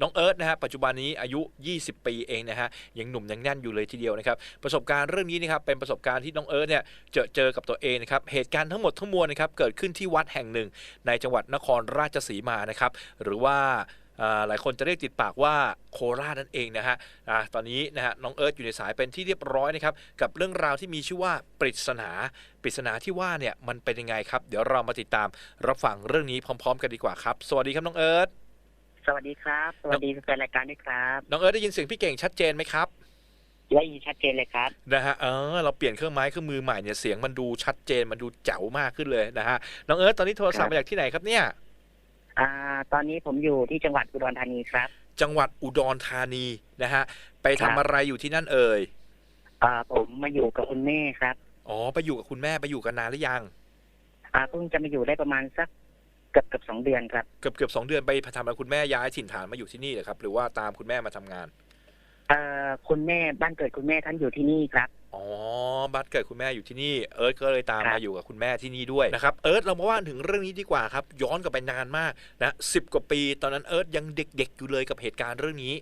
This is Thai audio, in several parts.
น้องเอิร์ธนะฮะปัจจุบันนี้อายุ 20 ปีเองนะฮะยังหนุ่มยังแน่นอยู่เลยทีเดียวนะครับประสบการณ์เรื่องนี้นะครับเป็นประสบการณ์ที่น้องเอิร์ธเนี่ยเจอเจอกับตัวเองนะครับเหตุการณ์ทั้งหมดทั้งมวลนะครับเกิดขึ้นที่วัดแห่งหนึ่ง ในจังหวัดนครราชสีมานะครับหรือว่าหลายคนจะเรียกติดปากว่าโคราชนั่นเองนะฮะอ่าตอนนี้นะฮะน้องเอิร์ธอยู่ในสายเป็นที่เรียบร้อยนะครับกับเรื่องราวที่มีชื่อว่าปริศนาปริศนาที่ว่าเนี่ยมันเป็นยังไงครับ เดี๋ยวเรามาติดตามรับฟังเรื่องนี้พร้อม ๆ กันดีกว่าครับ สวัสดีครับน้องเอิร์ธ สวัสดีครับ สวัสดีแฟนรายการด้วยครับ น้องเอิร์ธได้ยินเสียงพี่เก่งชัดเจนไหมครับได้ยินชัดเจนเลยครับนะฮะเออเราเปลี่ยนเครื่องไม้เครื่องมือใหม่เนี่ยเสียงมันดูชัดเจนมันดูแจ๋วมากขึ้นเลยนะฮะน้องเอิร์ธตอนนี้โทรศัพท์ครับมาจากที่ไหนครับเนี่ย อ่า ตอนนี้ผมอยู่ที่จังหวัดอุดรธานีครับ จังหวัดอุดรธานีนะฮะไปครัทำบอะไรอยู่ที่นั่นเอ่ยอ่าผมมาอยู่กับคุณแม่ครับอ๋อไปอยู่กับคุณแม่ไปอยู่กันนานหรือยัง อ่าเพิ่งจะมาอยู่ได้ประมาณสักเกือบเกือบสองเดือนครับเกือบเกือบสองเดือนไปทำอะไรคุณแม่ย้ายถิ่นฐานมาอยู่ที่นี่เหรอครับ หรือว่าตามคุณแม่มาทำงานเอ่อคุณแม่บ้านเกิดคุณแม่ท่านอยู่ที่นี่ครับอ๋อบ้านเกิดคุณแม่อยู่ที่นี่เอิร์ธก็เลยตามครับมาอยู่กับคุณแม่ที่นี่ด้วยนะครับเอิร์ธเรามาว่าถึงเรื่องนี้ดีกว่าครับ ย้อนกลับไปนานมากนะสิบกว่าปี ตอนนั้นเอิร์ธยังเด็ก ๆ อยู่เลยกับเหตุการณ์เรื่องนี้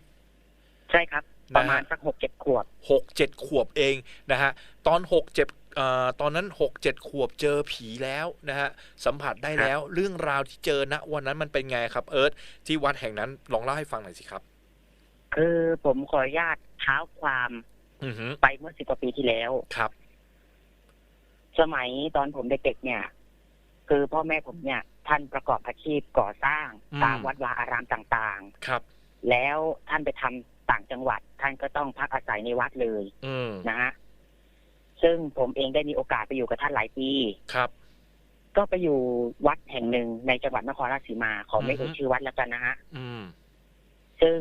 ใช่ครับ ประมาณนะฮะสักหกเจ็ดขวบหกเจ็ดขวบเองนะฮะตอนหกเจ็ดเอ่อ ตอนนั้นหกเจ็ดขวบเจอผีแล้วนะฮะสัมผัสได้แล้วเรื่องราวที่เจอณวันนั้นมันเป็นไงครับ เอิร์ธที่วัดแห่งนั้นลองเล่าให้ฟังหน่อยสิครับ คือผมขออนุญาตเท้าความอือฮึไปเมื่อสิบกว่าปีที่แล้วครับ สมัยตอนผมเด็กๆเนี่ย คือพ่อแม่ผมเนี่ย ท่านประกอบอาชีพก่อสร้างอืมตามวัดวาอารามต่างครับๆแล้วท่านไปทำต่างจังหวัด ท่านก็ต้องพักอาศัยในวัดเลยอืมนะฮะ ซึ่งผมเองได้มีโอกาสไปอยู่กับท่านหลายปี ครับ ก็ไปอยู่วัดแห่งหนึ่งในจังหวัดนครราชสีมา ขอไม่อือฮึเอ่ยชื่อวัดแล้วกันนะฮะอืม ซึ่ง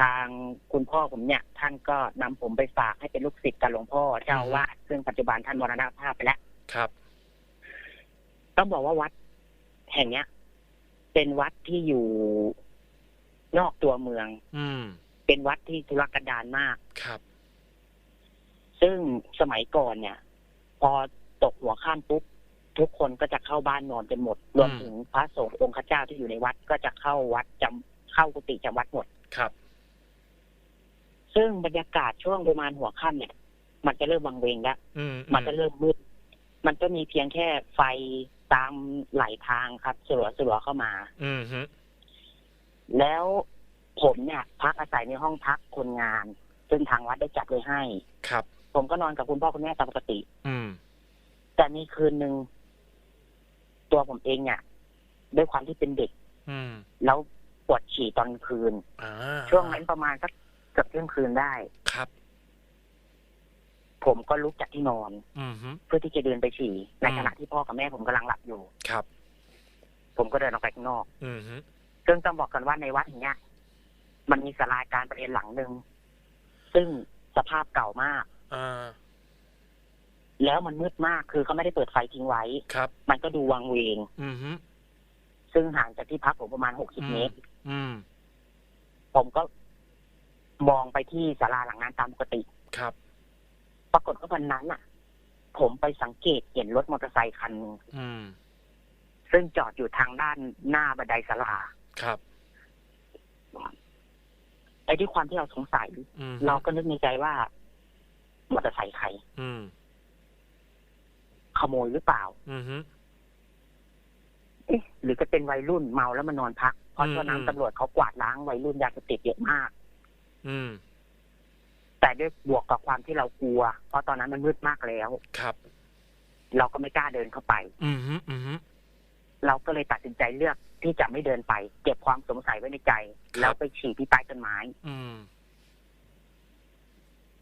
ทางคุณพ่อผมเนี่ย ท่านก็นำผมไปฝากให้เป็นลูกศิษย์กับหลวงพ่อเจ้าอาวาสซึ่งปัจจุบันท่านมรณภาพไปแล้ว ครับ ต้องบอกว่าวัดแห่งเนี้ย เป็นวัดที่อยู่นอกตัวเมือง อืม เป็นวัดที่ธุรกันดารมาก ครับ ซึ่งสมัยก่อนเนี่ย พอตกหัวข้ามปุ๊บทุกคนก็จะเข้าบ้านนอนกันหมด รวมถึงพระสงฆ์องค์ข้าเจ้าที่อยู่ในวัดก็จะเข้าวัดจำเข้ากุฏิจำวัดหมดครับ ซึ่งบรรยากาศช่วงประมาณหัวค่ำเนี่ย มันจะเริ่มวังเวงแล้วอืมมันจะเริ่มมืดมันก็มีเพียงแค่ไฟตามไหลทางครับสลัวสลัวๆเข้ามา อืมฮึแล้วผมเนี่ย พักอาศัยในห้องพักคนงาน ซึ่งทางวัดได้จัดไว้ให้ครับ ผมก็นอนกับคุณพ่อคุณแม่ตามปกติ อืม แต่มีคืนหนึ่งตัวผมเองเนี่ยด้วยความที่เป็นเด็ก อืม แล้วปวดฉี่ตอนคืน อ่าช่วงนั้นประมาณสักเกือบเที่ยงคืนได้ ครับ ผมก็ลุกจากที่นอน อืมฮึ เพื่อที่จะเดินไปฉี่ในอืม ขณะที่พ่อกับแม่ผมกำลังหลับอยู่ ครับ ผมก็เดินออกไปข้างนอก อืมฮึซึ่งต้องบอกกันว่าในวัดอย่างเงี้ย มันมีศาลาการประเรียนหลังหนึ่งซึ่งสภาพเก่ามาก อ่า แล้วมันมืดมากคือเขาไม่ได้เปิดไฟทิ้งไว้ ครับ มันก็ดูวังเวง อืมฮึซึ่งห่างจากที่พักผมประมาณหกสิบอืมเมตร อืม ผมก็มองไปที่ศาลาหลังนั้นตามปกติ ครับ ปรากฏว่าวันนั้นอะ ผมไปสังเกตเห็นรถมอเตอร์ไซคันหนึ่งอืม ซึ่งจอดอยู่ทางด้านหน้าบันไดศาลาครับ ไอ้ที่ความที่เราสงสัย อืมเราก็นึกในใจว่า มอเตอร์ไซค์ใครอืมขโมยหรือเปล่าอืมฮึเอ๊ะ หรือจะเป็นวัยรุ่นเมาแล้วมานอนพัก เพราะอืมช่วงนั้อืนมตำรวจเขากวาดล้างวัยรุ่นยาเสพติดเยอะมาก อืม แต่ด้วยบวกกับความที่เรากลัว เพราะตอนนั้นมันมืดมากแล้ว ครับ เราก็ไม่กล้าเดินเข้าไป อืมฮึอืมฮึเราก็เลยตัดสินใจเลือกที่จะไม่เดินไป เก็บความสงสัยไว้ในใจครับแล้วไปฉี่ที่ใต้ต้นไม้ อืม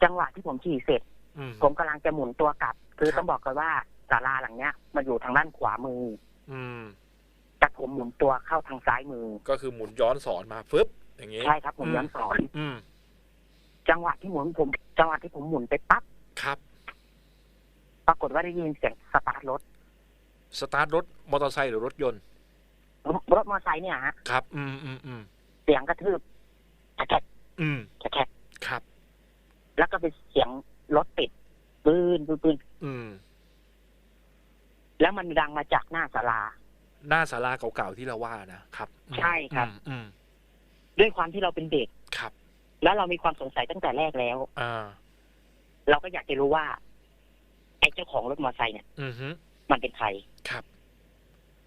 จังหวะที่ผมฉี่เสร็จอืมผมกำลังจะหมุนตัวกลับ คือครับต้องบอกกันว่าศาลาหลังเนี้ย มันอยู่ทางด้านขวามือ อืมแต่ผมหมุนตัวเข้าทางซ้ายมือ ก็คือหมุนย้อนสอนมาฟึบอย่างงี้ใช่ครับผมอืมย้อนสอน อืมจังหวะที่หมุนผม จังหวะที่ผมหมุนไปปั๊บครับ ปรากฏว่าได้ยินเสียงสตาร์ทรถสตาร์ทรถมอเตอร์ไซค์หรือรถยนต์รถมอเตอร์ไซค์เนี่ยฮะครับ อืมอืมอืมเสียงกระทืบแฉกอืมแฉกครับ แล้วก็เป็นเสียงรถติดปืนปืนปืนอืมแล้วมันดังมาจากหน้าศาลา หน้าศาลาเก่าๆที่เราว่านะครับอืมใช่ครับอืมด้วยความที่เราเป็นเด็กครับ แล้วเรามีความสงสัยตั้งแต่แรกแล้วอ่าเราก็อยากจะรู้ว่าไอ้เจ้าของรถมอเตอร์ไซค์เนี่ยอือฮึมันเป็นใครครับ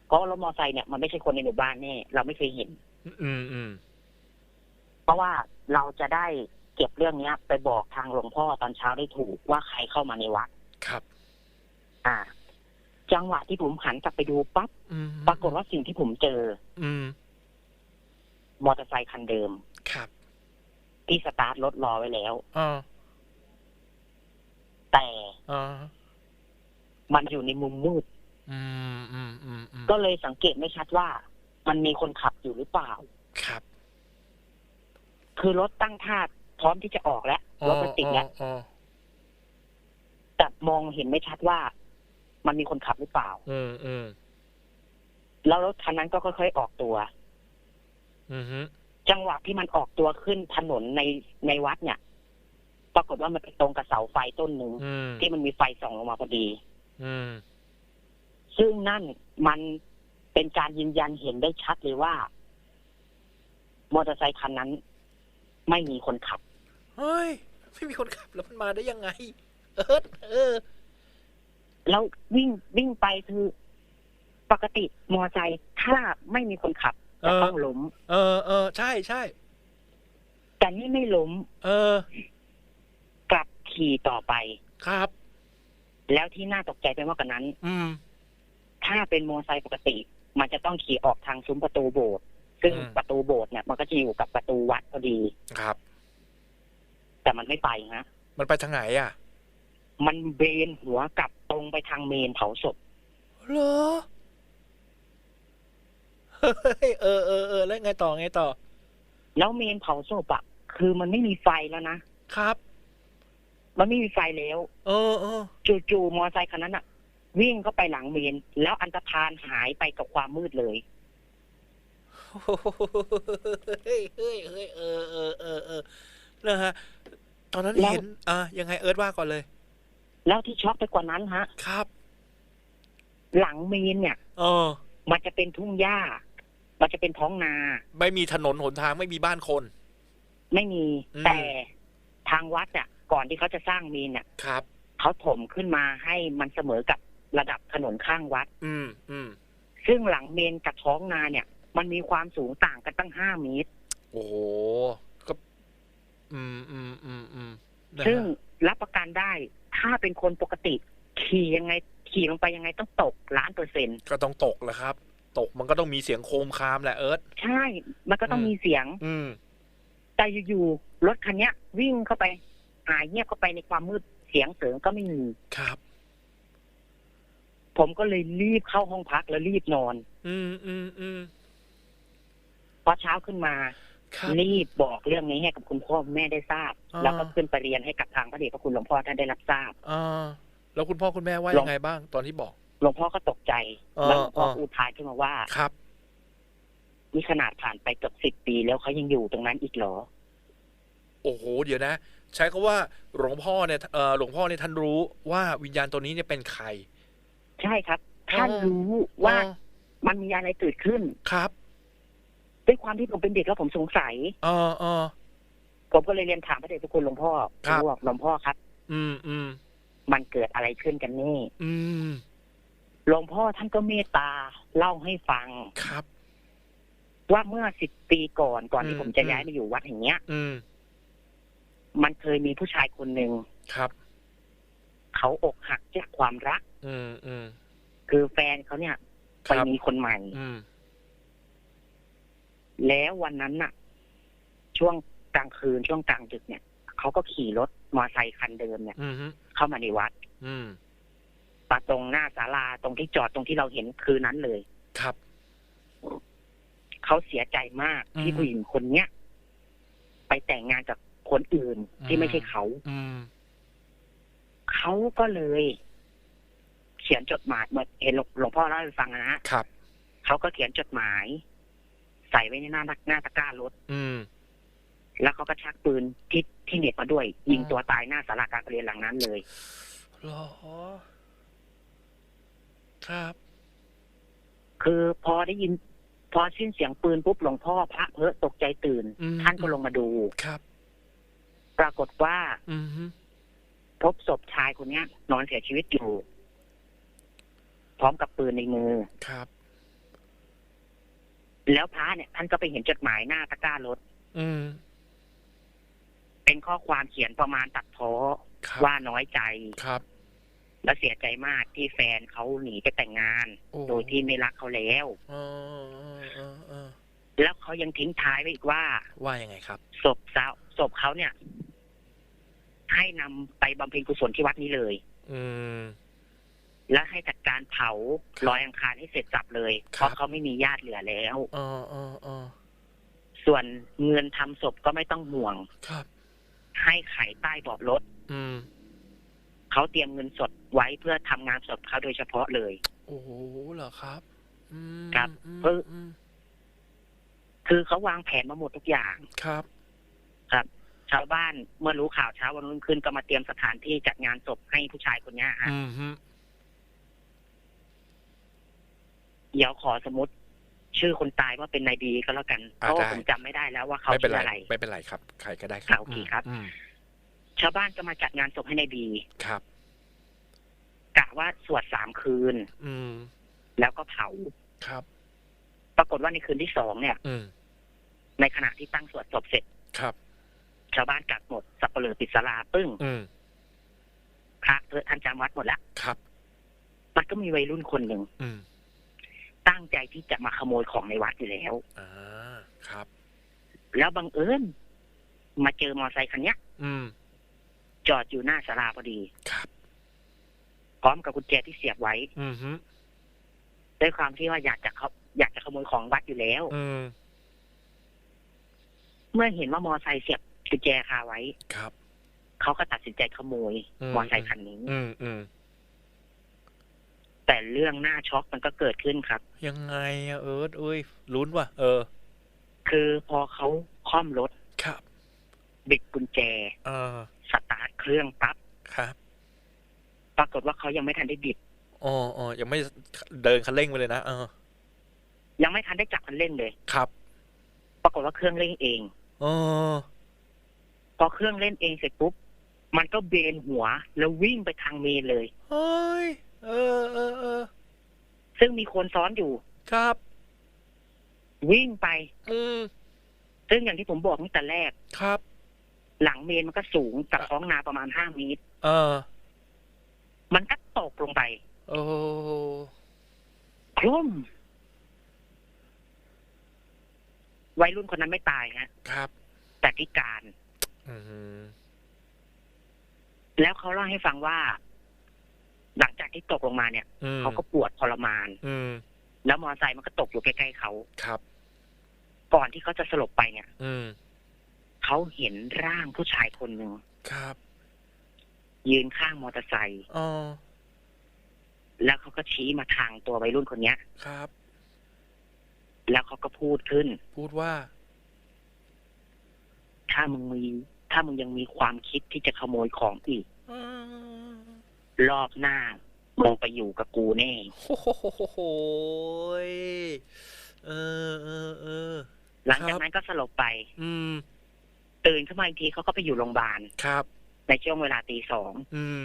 เพราะว่ารถมอเตอร์ไซค์เนี่ยมันไม่ใช่คนในหมู่บ้านแน่เราไม่เคยเห็น อืมอืมเพราะว่าเราจะได้ เก็บเรื่องเนี้ย ไปบอกทางหลวงพ่อตอนเช้าได้ถูกว่าใครเข้ามาในวัดครับ อ่า จังหวะที่ผมหันกลับไปดูปั๊บอืมปรากฏว่าสิ่งที่ผมเจอ อืมมอเตอร์ไซค์คันเดิม ครับ ที่สตาร์ทรถรอไว้แล้วอ่าแต่อ่ามันอยู่ในมุมมืดอืมอืมอืมอืมก็เลยสังเกตไม่ชัดว่า มันมีคนขับอยู่หรือเปล่า ครับ คือรถตั้งท่า พร้อมที่จะออกแล้วรถมันติดแล้วอ๋อแต่มองเห็นไม่ชัดว่า มันมีคนขับหรือเปล่า อืมอืมแล้วรถคันนั้นก็ค่อยๆออกตัวอืมฮึจังหวะที่มันออกตัวขึ้นถนนในในวัดเนี่ย ปรากฏว่ามันไปตรงกับเสาไฟต้นหนึ่งอืมที่มันมีไฟส่องลงมาพอดีอืมซึ่งนั่นมันเป็นการยืนยันเห็นได้ชัดเลยว่า มอเตอร์ไซคันนั้น ไม่มีคนขับ เฮ้ย ไม่มีคนขับแล้วมันมาได้ยังไง เออเออ แล้ววิ่งวิ่งไปคือปกติมอเตอร์ไซค์ถ้าไม่มีคนขับจะต้องล้ม เออเออใช่ใช่แต่นี่ไม่ล้ม เออ กลับขี่ต่อไป ครับ แล้วที่น่าตกใจไปมากกว่านั้น อืม ถ้าเป็นมอเตอร์ไซค์ปกติ มันจะต้องขี่ออกทางซุ้มประตูโบสถ์ซึ่งอืมประตูโบสถ์เนี่ยมันก็จะอยู่กับประตูวัดพอดี ครับ แต่มันไม่ไปฮะ มันไปทางไหนอะ มันเบนหัวกลับตรงไปทางเมนเผาศพเหรอเฮ้ยเออเออเออแล้วไงต่อไงต่อ แล้วเมนเผาศพอะคือมันไม่มีไฟแล้วนะครับ มันไม่มีไฟแล้วเออเออจู่ๆมอเตอร์ไซค์คันนั้นอะวิ่งเข้าไปหลังเมน แล้วอันตรธานหายไปกับความมืดเลยเฮ้ยเฮ้ยเฮ้ยเออเออเออ เออนะฮะ ตอนนั้นแล้วเห็นอะยังไงเอิร์ธว่าก่อนเลย แล้วที่ช็อกไปกว่านั้นฮะ ครับ หลังเมนเนี่ยเออมันจะเป็นทุ่งหญ้า มันจะเป็นท้องนา ไม่มีถนนหนทางไม่มีบ้านคน ไม่มีอืมแต่ทางวัดอะ ก่อนที่เขาจะสร้างเมนเนี่ยครับ เขาถมขึ้นมาให้มันเสมอกับระดับถนนข้างวัด อืมอืมซึ่งหลังเมนกับท้องนาเนี่ย มันมีความสูงต่างกันตั้งห้าเมตร โอ้โหก็ อืมอืมอืมอืมนะฮะซึ่งรับประกันได้ ถ้าเป็นคนปกติ ขี่ยังไงขี่ลงไปยังไงต้องตกล้านเปอร์เซ็นต์ก็ต้องตกแหละครับ ตกมันก็ต้องมีเสียงโคมคามแหละเอิร์ธใช่ มันก็ต้องอืมมีเสียง อืมแต่อยู่ๆรถคันเนี้ย วิ่งเข้าไปหายเงียบเข้าไปในความมืดเสียงเสริงก็ไม่มีครับ ผมก็เลยรีบเข้าห้องพักแล้วรีบนอน อืมอืมอืมพอเช้าขึ้นมาค รับรีบบอกเรื่องนี้ให้กับคุณพ่อคุณแม่ได้ทราบอ่าแล้วก็ขึ้นไปเรียนให้กับทางพระเดชพระคุณหลวงพ่อท่านได้รับทราบอ่าแล้วคุณพ่อคุณแม่ว่าลยัองงไงบ้าง ตอนที่บอกหลวงพ่อก็ตกใจอ่าแล้วหลวงพ่ออ่าอุทานขึ้นมาว่าครับนี่ขนาดผ่านไปเกือบสิบปีแล้วเขายังอยู่ตรงนั้นอีกเหรอ โอ้โห เดี๋ยวนะ ใช้คาว่าหลวงพ่อเนี่ยเอ่อหลวงพ่อเนี่ยท่านรู้ว่าวิญญาณตัวนี้เนี่ยเป็นใคร ใช่ครับ ท่านอ๋อรู้ว่าอ๋อมันมีอะไรเกิดขึ้นครับ ด้วยความที่ผมเป็นเด็กแล้วผมสงสัยเออเออผมก็เลยเรียนถามพระเดชพระคุณหลวงพ่อครับบอกหลวงพ่อครับ อืมอืมมันเกิดอะไรขึ้นกันแน่อืมหลวงพ่อท่านก็เมตตาเล่าให้ฟังครับ ว่าเมื่อสิบปีก่อนก่อนอืที่มผมจะอืมย้ายมาอยู่วัดแห่งเนี้ย อืม มันเคยมีผู้ชายคนหนึ่งครับ เขาอกหักจากความรัก อืมอืมคือแฟนเขาเนี่ยคไปรับมีคนใหม่ อืม แล้ววันนั้นน่ะ ช่วงกลางคืนช่วงกลางดึกเนี่ยเขาก็ขี่รถมอเตอร์ไซค์คันเดิมเนี่ยอืมฮึเข้ามาในวัด อืมมาตรงหน้าศาลาตรงที่จอดตรงที่เราเห็นคืนนั้นเลย ครับเขาเสียใจมากอืมที่ผู้หญิงคนเนี้ยไปแต่งงานกับคนอื่นที่อืมไม่ใช่เขาอืมเขาก็เลย เขียนจดหมายเหมือนเห็นหลวงหลวงพ่อเล่าให้ฟังนะฮะครับเขาก็เขียนจดหมาย ใส่ไว้ในหน้าหน้าตะกร้ารถอืม แล้วเขาก็ชักปืนที่ที่เหน็บมาด้วย ยิงอ๋อตัวตายหน้าศาลาการประเรียนหลังนั้นเลยเหรอครับ คือพอได้ยิน พอสิ้นเสียงปืนปุ๊บหลวงพ่อพระเพ้อตกใจตื่น อืม ท่านก็ลงมาดูครับ ปรากฏว่าอืมฮึพบศพชายคนเนี้ย นอนเสียชีวิตอยู่ พร้อมกับปืนในมือ ครับ แล้วพระเนี่ยท่านก็ไปเห็นจดหมายหน้าตะกร้ารถอืม เป็นข้อความเขียนประมาณตัดพ้อครับ ว่าน้อยใจ ครับ และเสียใจมากที่แฟนเขาหนีไปแต่งงาน โอ้ โดยที่ไม่รักเขาแล้วเออเออเออแล้วเขายังทิ้งท้ายไว้อีกว่า ว่ายังไงครับ ศพสาวศพเขาเนี่ย ให้นำไปบำเพ็ญกุศลที่วัดนี้เลย อืม และให้จัดการเผาครับลอยอังคารให้เสร็จสับเลยครับเพราะเขาไม่มีญาติเหลือแล้วเออเออเออส่วนเงินทำศพก็ไม่ต้องห่วงครับ ให้ไขใต้เบาะรถอืมเขาเตรียมเงินสดไว้เพื่อทำงานศพเขาโดยเฉพาะเลย โอ้โหเหรอครับอืมครับอืมเพิ่งอืมคือเขาวางแผนมาหมดทุกอย่างครับชาวบ้านเมื่อรู้ข่าวเช้าวันรุ่งขึ้นก็มาเตรียมสถานที่จัดงานศพให้ผู้ชายคนเนี้ยฮะ อืมฮึ เดี๋ยวขอสมมติ ชื่อคนตายว่าเป็นนายดีก็แล้วกันเพราะว่าผมจำไม่ได้แล้วว่าเขาไม่เป็นชื่อไรอะไรไม่เป็นไรครับ ใครก็ได้คครัรับบโอเคครับ อืมชาวบ้านก็มาจัดงานศพให้นายดีครับ กะว่าสวดสามคืน อืมแล้วก็เผา ครับ ปรากฏว่าในคืนที่สองเนี่ย อืมในขณะที่ตั้งสวดศพเสร็จ ครับ ชาวบ้านกลับหมดสับเปลือปิดศาลาปึ้งอืมพระเออท่านจำวัดหมดแล้วครับ มันก็มีวัยรุ่นคนหนึ่ง อืม ตั้งใจที่จะมาขโมยของในวัดอยู่แล้วอ่าครับ แล้วบังเอิญมาเจอมอเตอร์ไซค์คันเนี้ย อืม จอดอยู่หน้าศาลาพอดีครับ พร้อมกับกุญแจที่เสียบไว้ อืมฮึด้วยความที่ว่าอยากจะเขาอยากจะขโมยของวัดอยู่แล้ว อืมเมื่อเห็นว่ามอเตอร์ไซค์เสียบกุญแจคาไว้ ครับ เขาก็ตัดสินใจขโมยอืมมอเตอร์ไซค์คันนี้ อืมอืม แต่เรื่องหน้าช็อกมันก็เกิดขึ้นครับ ยังไงอะเอิร์ธเอ้ยลุ้นว่ะเออ คือพอเขาค่อมรถครับ บิดกุญแจ เออสตาร์ทเครื่องปั๊บครับปรากฏว่าเขายังไม่ทันได้บิดอ๋ออ๋อยังไม่เดินคันเร่งไปเลยนะเออ ยังไม่ทันได้จับคันเร่งเลยครับ ปรากฏว่าเครื่องเร่งเองอ๋อพอเครื่องเล่นเองเสร็จปุ๊บมันก็เบนหัวแล้ววิ่งไปทางเมนเลยเฮ้ย เออเออเออซึ่งมีคนซ้อนอยู่ ครับ วิ่งไป อืมซึ่งอย่างที่ผมบอกตั้งแต่แรก ครับ หลังเมนมันก็สูงจากท้องนาประมาณห้าเมตร เออ มันก็ตกลงไป โอ้คลุ่มวัยรุ่นคนนั้นไม่ตายฮะ ครับ แต่พิการอืมแล้วเขาเล่าให้ฟังว่า หลังจากที่ตกลงมาเนี่ยอืมเขาก็ปวดทรมาน อืมแล้วมอเตอร์ไซค์มันก็ตกอยู่ใกล้ๆเขาครับ ก่อนที่เขาจะสลบไปเนี่ย อืมเขาเห็นร่างผู้ชายคนหนึ่งครับ ยืนข้างมอเตอร์ไซค์อ๋อแล้วเขาก็ชี้มาทางตัววัยรุ่นคนเนี้ย ครับ แล้วเขาก็พูดขึ้น พูดว่า ถ้ามึงมี ถ้ามึงยังมีความคิดที่จะขโมยของอีกอืม รอบหน้ามึงไปอยู่กับกูแน่โอ้โหยเออเออเออหลังจากครับนั้นก็สลบไป อืม ตื่นขึ้นมาอีกทีเขาก็ไปอยู่โรงพยาบาลครับ ในช่วงเวลาตีสองอืม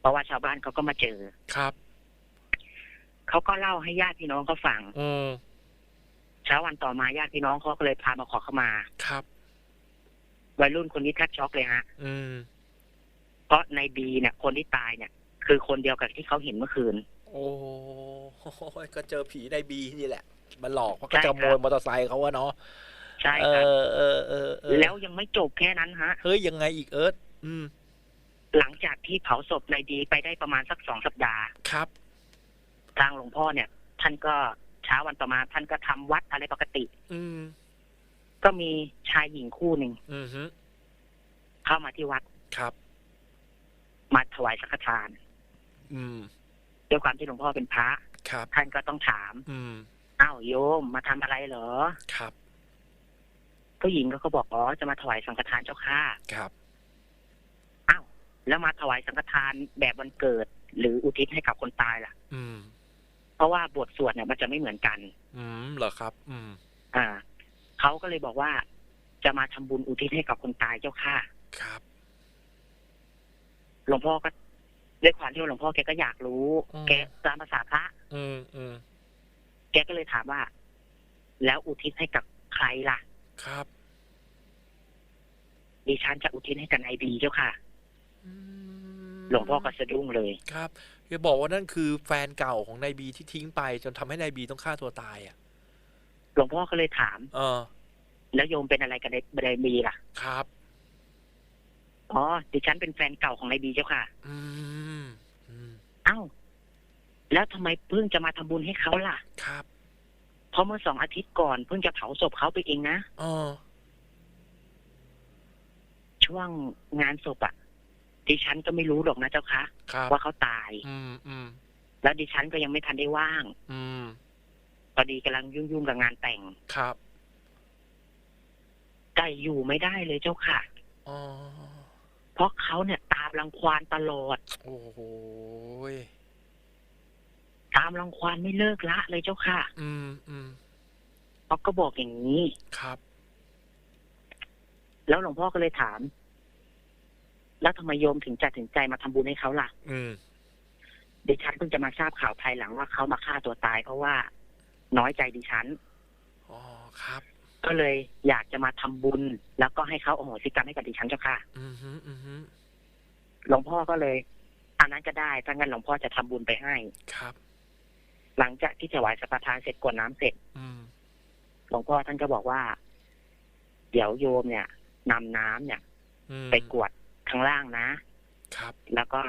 เพราะว่าชาวบ้านเขาก็มาเจอครับเขาก็เล่าให้ญาติพี่น้องเขาฟังอืมเช้าวันต่อมาญาติพี่น้องเขาก็เลยพามาขอขมาครับวัยรุ่นคนนี้แทบช็อกเลยฮะอืมเพราะในบีเนี่ย คนที่ตายเนี่ย คือคนเดียวกับที่เขาเห็นเมื่อคืน โอ้ยก็เจอผีในบีนี่แหละมันหลอกเพราะใช่ก็ครัจะบโมยมอเตอร์ไซค์เขาอะเนาะใช่เอครับอเออเออเออแล้วยังไม่จบแค่นั้นฮะเฮ้ยยังไงอีกเอิร์ธอืม หลังจากที่เผาศพนายดีไปได้ประมาณสักสองสัปดาห์ครับ ทางหลวงพ่อเนี่ย ท่านก็เช้าวันต่อมาท่านก็ทำวัดอะไรปกติ อืม ก็มีชายหญิงคู่หนึ่งอืมฮึเข้ามาที่วัดครับ มาถวายสังฆทาน อืมด้วยความที่หลวงพ่อเป็นพระครับ ท่านก็ต้องถาม อืมอ้าวโยมมาทำอะไรเหรอ ครับผู้หญิงก็ก็บอกอ๋อจะมาถวายสังฆทานเจ้าค่ะครับอ้าวแล้วมาถวายสังฆทานแบบวันเกิด หรืออุทิศให้กับคนตายล่ะ อืม เพราะว่าบทสวดเนี่ยมันจะไม่เหมือนกัน อืมเหรอครับ อืม อ่าเขาก็เลยบอกว่า จะมาทำบุญอุทิศให้กับคนตายเจ้าค่ะ ครับ หลวงพ่อก็ ด้วยความที่ว่าหลวงพ่อแกก็อยากรู้อืมแกตามภาษาพระอืมอืมแกก็เลยถามว่า แล้วอุทิศให้กับใครล่ะ ครับดิฉันจะอุทิศให้กับนายบีเจ้าค่ะอืมหลวงพ่อก็สะดุ้งเลย ครับอย่าบอกว่านั่นคือแฟนเก่าของนายบีที่ทิ้งไป จนทำให้นายบีต้องฆ่าตัวตายอะ หลวงพ่อก็เลยถาม เออ แล้วโยมเป็นอะไรกับนายบีล่ะ ครับ อ๋อดิฉันเป็นแฟนเก่าของนายบีเจ้าค่ะอืมอืมเอ้าแล้วทำไมเพิ่งจะมาทำบุญให้เขาล่ะ ครับ เพราะเมื่อสองอาทิตย์ก่อนเพิ่งจะเผาศพเขาไปเองนะเออช่วงงานศพอะดิฉันก็ไม่รู้หรอกนะเจ้าคะครับว่าเขาตาย อืมอืมแล้วดิฉันก็ยังไม่ทันได้ว่าง อืมพอดีกำลังยุ่งๆกับงานแต่งครับไก่อยู่ไม่ได้เลยเจ้าค่ะอ๋อ เพราะเขาเนี่ยตามรังควานตลอด โอ้โหยตามรังควานไม่เลิกละเลยเจ้าค่ะอืมอืมเขาก็บอกอย่างนี้ ครับ แล้วหลวงพ่อก็เลยถาม แล้วทำไมโยมถึงจัดสินใจมาทำบุญให้เขาล่ะ อืมดิฉันเพิ่งจะมาทราบข่าวภายหลังว่าเขามาฆ่าตัวตายเพราะว่าน้อยใจดิฉัน อ๋อ ครับ ก็เลยอยากจะมาทำบุญ แล้วก็ให้เขาโอโหสิกรรมให้กับดิฉันเจ้าค่ะอืมฮึอืมฮึหลวงพ่อก็เลยอันนั้นก็ได้ถ้างั้นหลวงพ่อจะทำบุญไปให้ครับ หลังจากที่ถวายสังฆทานเสร็จกรวดน้ำเสร็จอืมหลวงพ่อท่านก็บอกว่า เดี๋ยวโยมเนี่ยนำน้ำเนี่ยอืมไปกรวดข้างล่างนะครับ แล้วก็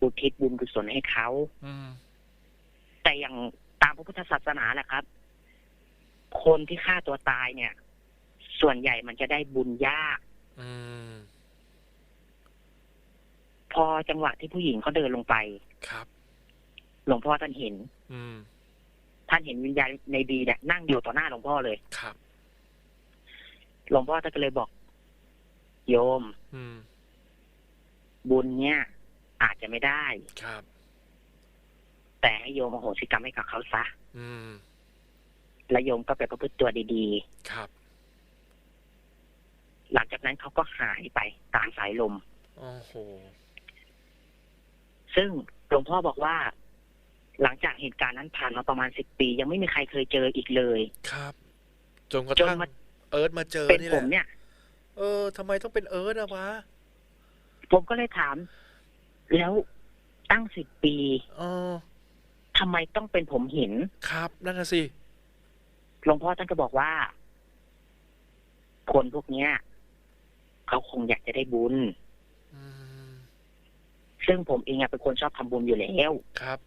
อุทิศบุญกุศลให้เขาอืมแต่อย่างตามพระพุทธศาสนาแหละครับ คนที่ฆ่าตัวตายเนี่ย ส่วนใหญ่มันจะได้บุญยากอืมพอจังหวะที่ผู้หญิงเขาเดินลงไป ครับ หลวงพ่อท่านเห็น อืมท่านเห็นวิญญาณในบีเนี่ยนั่งอยู่ต่อหน้าหลวงพ่อเลย ครับ หลวงพ่อท่านก็เลยบอก โยม อืมบุญเนี่ย อาจจะไม่ได้ ครับ แต่ให้โยมอโหสิกรรมให้กับเขาซะ อืม แล้วโยมก็ไปประพฤติตัวดีครับๆหลังจากนั้นเขาก็หายไปตามสายลม โอ้โห ซึ่งหลวงพ่อบอกว่า หลังจากเหตุการณ์นั้นผ่านมาประมาณสิบปี ยังไม่มีใครเคยเจออีกเลย ครับ จนกระจนทั่งมาเอิร์ธมาเจอเป็นนี่ผแหมละเนี่ย เออทำไมต้องเป็นเอิร์ธอะวะ ผมก็เลยถาม แล้วตั้งสิบปีเออทำไมต้องเป็นผมเห็นครับ นั่นน่ะสิ หลวงพ่อท่านก็บอกว่า คนพวกเนี้ยเขาคงอยากจะได้บุญอืมซึ่งผมเองอะเป็นคนชอบทำบุญอยู่แล้วครับ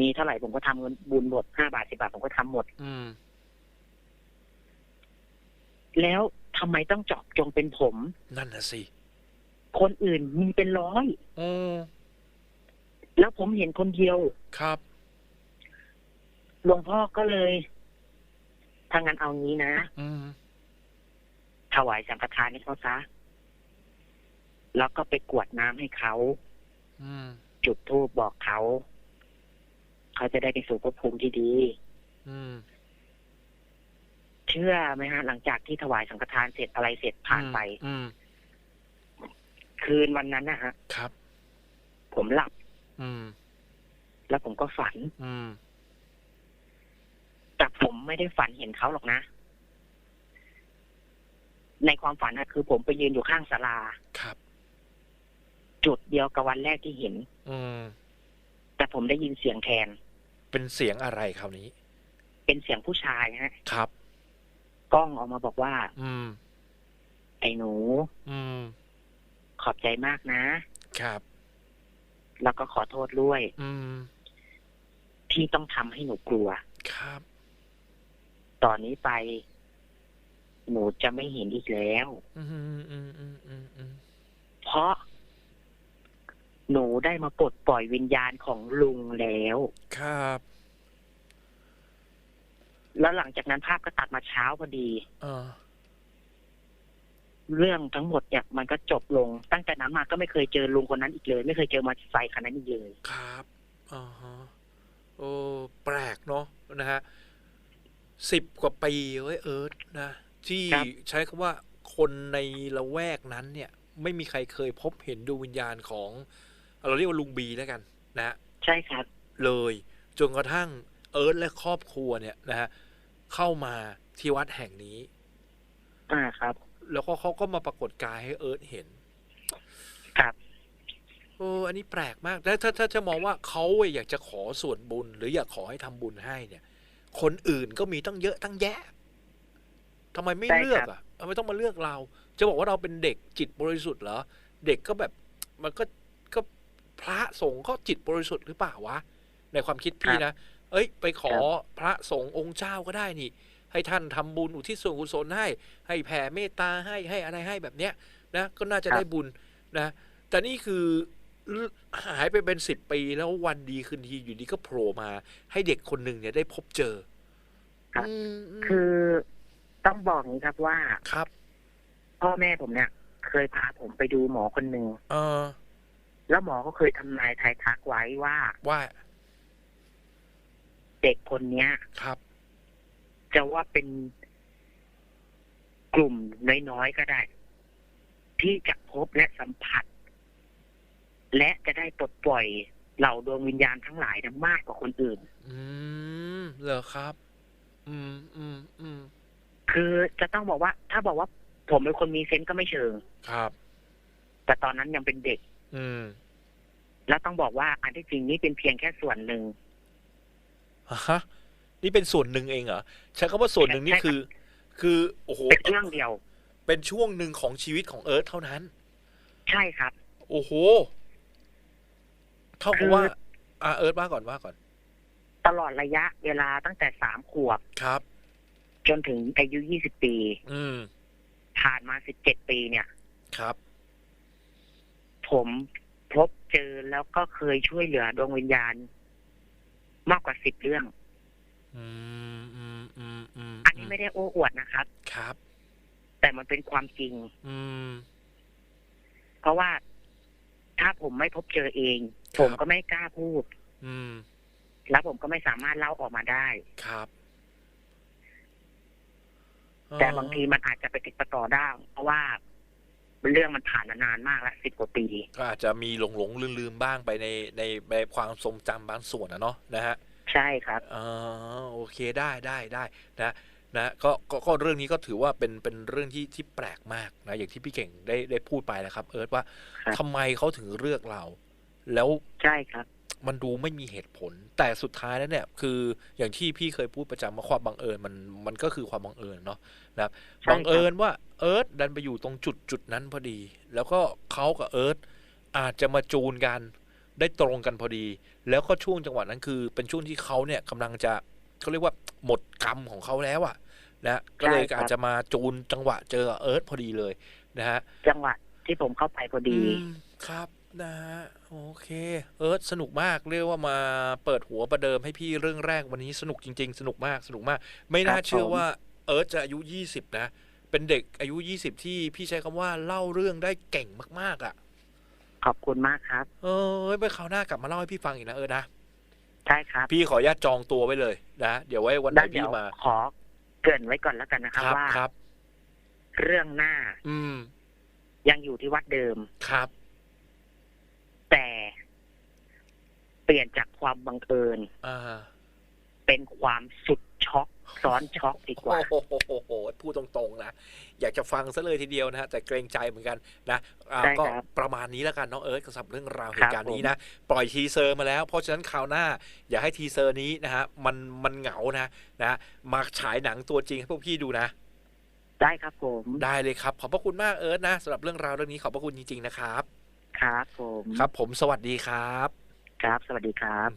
มีเท่าไหร่ผมก็ทำเงินบุญหมดห้าบาทสิบาทผมก็ทำหมด อืมแล้วทำไมต้องเจาะจงเป็นผม นั่นน่ะสิ คนอื่นมีเป็นร้อยอืมแล้วผมเห็นคนเดียวครับ หลวงพ่อก็เลย ถ้างั้นเอางี้นะอืมถวายสังฆทานให้เขาซะ แล้วก็ไปกรวดน้ำให้เขา อืม จุดธูปบอกเขา เขาจะได้ไปสู่ภพภูมิที่ดี อืม เชื่อไหมฮะ หลังจากที่ถวายสังฆทานเสร็จอะไรเสร็จผ่านไป อืม คืนวันนั้นนะฮะ ครับ ผมหลับ อืม แล้วผมก็ฝัน อืม แต่ผมไม่ได้ฝันเห็นเขาหรอกนะ ในความฝันนะคือผมไปยืนอยู่ข้างศาลาครับ จุดเดียวกับวันแรกที่เห็น อืมแต่ผมได้ยินเสียงแทน เป็นเสียงอะไรคราวนี้ เป็นเสียงผู้ชายฮะ ครับ กล้องออกมาบอกว่า อืม ไอ้หนู อืม ขอบใจมากนะ ครับ แล้วก็ขอโทษด้วย อืม ที่ต้องทำให้หนูกลัว ครับ ตอนนี้ไป หนูจะไม่เห็นอีกแล้วอืมอืมอืมอืมอืมอืมเพราะ หนูได้มาปลดปล่อยวิญญาณของลุงแล้ว ครับ แล้วหลังจากนั้นภาพก็ตัดมาเช้าพอดีเออเรื่องทั้งหมดเนี่ยมันก็จบลง ตั้งแต่นั้นมาก็ไม่เคยเจอลุงคนนั้นอีกเลย ไม่เคยเจอมอเตอร์ไซค์คันนั้นอีกเลย ครับอ่าฮะโอ้แปลกเนาะนะฮะ สิบกว่าปีเว้ยเอิร์ธนะ ที่ครับ ใช้คำว่าคนในละแวกนั้นเนี่ย ไม่มีใครเคยพบเห็นดวงวิญญาณของ เราเรียกว่าลุงบีแล้วกันนะฮะ ใช่ครับ เลยจนกระทั่งเอิร์ธและครอบครัวเนี่ยนะฮะเข้ามาที่วัดแห่งนี้ อ่าครับ แล้วก็เขาก็มาปรากฏกายให้เอิร์ธเห็นครับ โอ้อันนี้แปลกมากแล้วถ้าถ้าจะมองว่าเขาอยากจะขอส่วนบุญ หรืออยากขอให้ทำบุญให้เนี่ย คนอื่นก็มีตั้งเยอะตั้งแยะทำไมไม่ใช่ครับเลือกอะทำไมต้องมาเลือกเรา จะบอกว่าเราเป็นเด็กจิตบริสุทธิ์เหรอ เด็กก็แบบมันก็ก็พระสงฆ์ก็จิตบริสุทธิ์หรือเปล่าวะ ในความคิดพี่นะ เอ้ย ไปขอพระสงฆ์องค์เจ้าก็ได้นี่ ให้ท่านทำบุญอุทิศส่วนกุศลให้ ให้แผ่เมตตาให้ให้อะไรให้แบบเนี้ยนะ ก็น่าจะครับได้บุญนะ แต่นี่คือ หายไปเป็นสิบปีแล้ววันดีคืนดีอยู่ดีก็โผล่มา ให้เด็กคนหนึ่งเนี่ยได้พบเจอครับอืมอืมคือต้องบอกอย่างนี้ครับว่าครับ พ่อแม่ผมเนี่ย เคยพาผมไปดูหมอคนหนึ่งเออ แล้วหมอก็เคยทำนายทายทักไว้ว่าว่า เด็กคนเนี้ย ครับ จะว่าเป็นกลุ่มน้อยๆก็ได้ ที่จะพบและสัมผัส และจะได้ปลดปล่อยเหล่าดวงวิญญาณทั้งหลายนะมากกว่าคนอื่น อืมเหรอครับ อืมอืมอืมคือจะต้องบอกว่า ถ้าบอกว่าผมเป็นคนมีเซนส์ก็ไม่เชิงครับ แต่ตอนนั้นยังเป็นเด็ก อืม แล้วต้องบอกว่าอันที่จริงนี่เป็นเพียงแค่ส่วนหนึ่งฮะนี่เป็นส่วนหนึ่งเองเหรอใช้คำว่าส่วนหนึ่งนี่ใช่ครับคือ คือโอ้โหเป็นเรื่องเดียว เป็นช่วงหนึ่งของชีวิตของเอิร์ธเท่านั้น ใช่ครับ โอ้โห เท่าคืกับอว่าอ่าเอิร์ธว่าก่อนว่าก่อน ตลอดระยะเวลาตั้งแต่สามขวบครับ จนถึงอายุยี่สิบปี อืมผ่านมาสิบเจ็ดปีเนี่ย ครับ ผมพบเจอแล้วก็เคยช่วยเหลือดวงวิญญาณ มากกว่าสิบเรื่อง อืมอืมอืมอืมอันนี้ไม่ได้โอ้อวดนะครับ ครับ แต่มันเป็นความจริง อืม เพราะว่าถ้าผมไม่พบเจอเองครับ ผมก็ไม่กล้าพูด อืม แล้วผมก็ไม่สามารถเล่าออกมาได้ ครับ แต่บางทีมันอาจจะไปติดประต่อได้ เพราะว่าเรื่องมันผ่านมานานมากแล้วสิบกว่าปีก็อาจจะมีหลงหลงลืมลืมๆบ้างไปในในในความทรงจำบางส่วนนะเนาะนะฮะ ใช่ครับอ๋อโอเคได้ได้ได้นะนะก็ก็ก็เรื่องนี้ก็ถือว่าเป็นเป็นเรื่องที่ที่แปลกมากนะอย่างที่พี่เก่งได้ได้พูดไปนะครับ เอิร์ธว่าครับทำไมเขาถึงเลือกเรา แล้วใช่ครับ มันดูไม่มีเหตุผล แต่สุดท้ายแล้วเนี่ย คืออย่างที่พี่เคยพูดประจำว่าความบังเอิญมันมันก็คือความบังเอิญเนาะนะครับใช่ครับบังเอิญว่าเอิร์ธดันไปอยู่ตรงจุดจุดนั้นพอดี แล้วก็เขากับเอิร์ธอาจจะมาจูนกันได้ตรงกันพอดี แล้วก็ช่วงจังหวะนั้นคือ เป็นช่วงที่เขาเนี่ยกำลังจะเขาเรียกว่าหมดกรรมของเขาแล้วอะนะก็เลยใช่ครับอาจจะมาจูนจังหวะเจอกับเอิร์ธพอดีเลยนะฮะจังหวะที่ผมเข้าไปพอดีอืมครับ นะฮะโอเค เอิร์ธสนุกมากเรียกว่ามาเปิดหัวประเดิมให้พี่เรื่องแรกวันนี้สนุกจริง ๆ สนุกมากสนุกมาก ไม่น่าครับเชื่อผมว่าเอิร์ธจะอายุยี่สิบนะ เป็นเด็กอายุยี่สิบที่พี่ใช้คำว่าเล่าเรื่องได้เก่งมาก ๆอะ ขอบคุณมากครับ เออไปคราวหน้ากลับมาเล่าให้พี่ฟังอีกนะเอิร์ธนะใช่ครับ พี่ขออนุญาตจองตัวไว้เลยนะเดี๋ยวไว้วันไหนด้านเดี๋พี่ยวมาขอเกรินไว้ก่อนแล้วกันนะครับว่าครับเรื่องหน้า อืม ยังอยู่ที่วัดเดิมครับ แต่เปลี่ยนจากความบังเอิญอ่าเป็นความสุดช็อกซ้อนช็อกดีกว่า โอ้โหโหโหพูดตรงๆนะ อยากจะฟังซะเลยทีเดียวนะฮะ แต่เกรงใจเหมือนกันนะอ่าได้ก็ครับประมาณนี้แล้วกันน้องเอิร์ธสำหรับเรื่องราวครับเหตุการณ์นี้นะ ปล่อยทีเซอร์มาแล้ว เพราะฉะนั้นคราวหน้า อย่าให้ทีเซอร์นี้นะฮะ มันมันเหงานะนะมาฉายหนังตัวจริงให้พวกพี่ดูนะ ได้ครับผม ได้เลยครับ ขอบพระคุณมากเอิร์ธนะสำหรับเรื่องราวเรื่องนี้ขอบพระคุณจริงๆนะครับ ครับผม ครับผมสวัสดีครับ ครับ สวัสดีครับ